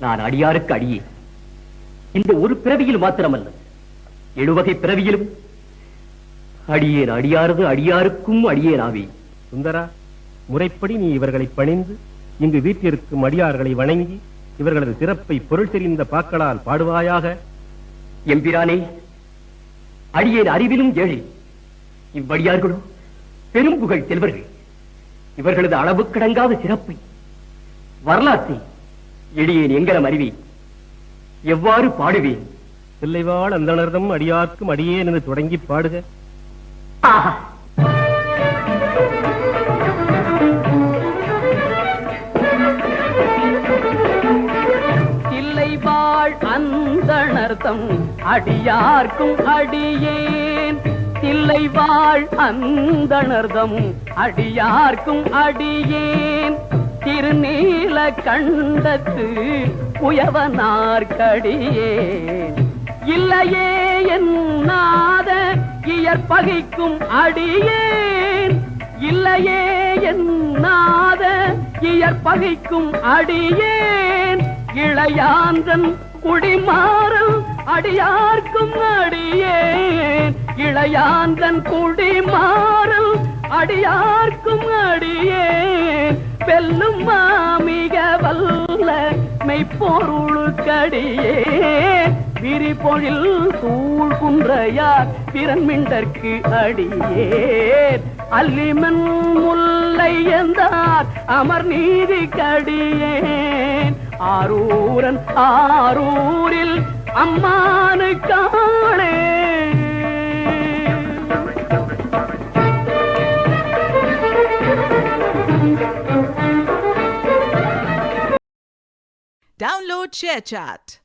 நான் அடியாருக்கு அடியே. இந்த ஒரு பிறவியில் மாத்திரமல்ல. எழுவகை பிறவியிலும். அடியேன் அடியாரது அடியாருக்கும் அடியேனாவே சுந்தரா முறைப்படி நீ இவர்களை பணிந்து இங்கு வீட்டிற்கும் அடியார்களை வணங்கி இவர்களது சிறப்பை பொருள் தெரிந்த பாக்களால் பாடுவாயாக. எம்பிரானே அடியேன் அறிவிலும் ஏழை. இவ்வடியார்களோ பெரும் புகழ் செல்வர்கள். இவர்களது அளவு கடங்காத சிறப்பை. வரலாற்றை எளியேன் எங்கனம் அறிவேன் எவ்வாறு பாடுவேன் தில்லைவாழ் அந்தணர்தம் அடியார்க்கும் அடியேன் என்று தொடங்கி பாடுக. வாழ் அந்தணர்தம் அடியார்க்கும் அடியேன். இல்லை வாழ் அந்தணர்தம் அடியார்க்கும் அடியேன். திருநீல கண்டத்து உயவனார்க்கடியேன் இல்லையே என்னாத இயற்பகைக்கும் அடியேன். இல்லையே என்னாத இயற்பகைக்கும் அடியேன். இளையாந்தன் குடிமாறல் அடியார்க்கும் அடியேன். இளையாந்தன் குடிமாறல் அடியார்க்கும் அடியேன். வெல்லும் மாமி மெய்ப்பொருளுக்கடியே விரிபொழில் சூழ் குன்றையார் பிறன்மிண்டற்கு அடியே அல்லிமன் முல்லை எந்தார் அமர் நீதி கடியேன். ஆரூரன் ஆரூரில் அம்மானுக்கா Download ShareChat.